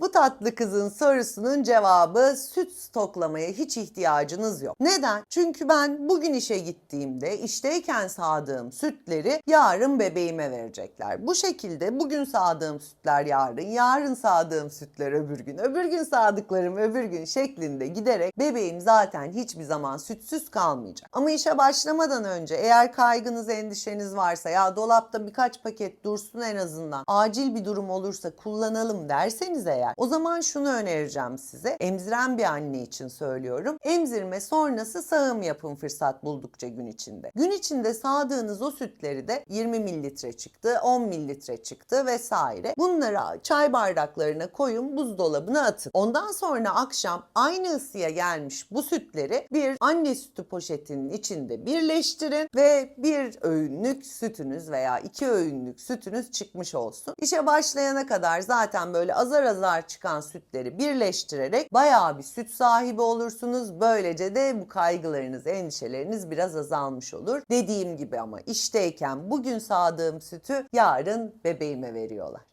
Bu tatlı kızın sorusunun cevabı süt stoklamaya hiç ihtiyacınız yok. Neden? Çünkü ben bugün işe gittiğimde işteyken sağdığım sütleri yarın bebeğime verecekler. Bu şekilde bugün sağdığım sütler yarın, yarın sağdığım sütler öbür gün, öbür gün sağdıklarım öbür gün şeklinde giderek bebeğim zaten hiçbir zaman sütsüz kalmayacak. Ama işe başlamadan önce eğer kaygınız, endişeniz varsa ya dolapta birkaç paket dursun en azından acil bir durum olursa kullanalım derseniz eğer o zaman şunu önereceğim size. Emziren bir anne için söylüyorum. Emzirme sonrası sağım yapın fırsat buldukça gün içinde. Gün içinde sağdığınız o sütleri de 20 mililitre çıktı, 10 mililitre çıktı vesaire. Bunları çay bardaklarına koyun, buzdolabına atın. Ondan sonra akşam aynı ısıya gelmiş bu sütleri bir anne sütü poşetinin içinde birleştirin ve bir öğünlük sütünüz veya iki öğünlük sütünüz çıkmış olsun. İşe başlayana kadar zaten böyle azar azar çıkan sütleri birleştirerek bayağı bir süt sahibi olursunuz. Böylece de bu kaygılarınız, endişeleriniz biraz azalmış olur. Dediğim gibi ama işteyken bugün sağdığım sütü yarın bebeğime veriyorlar.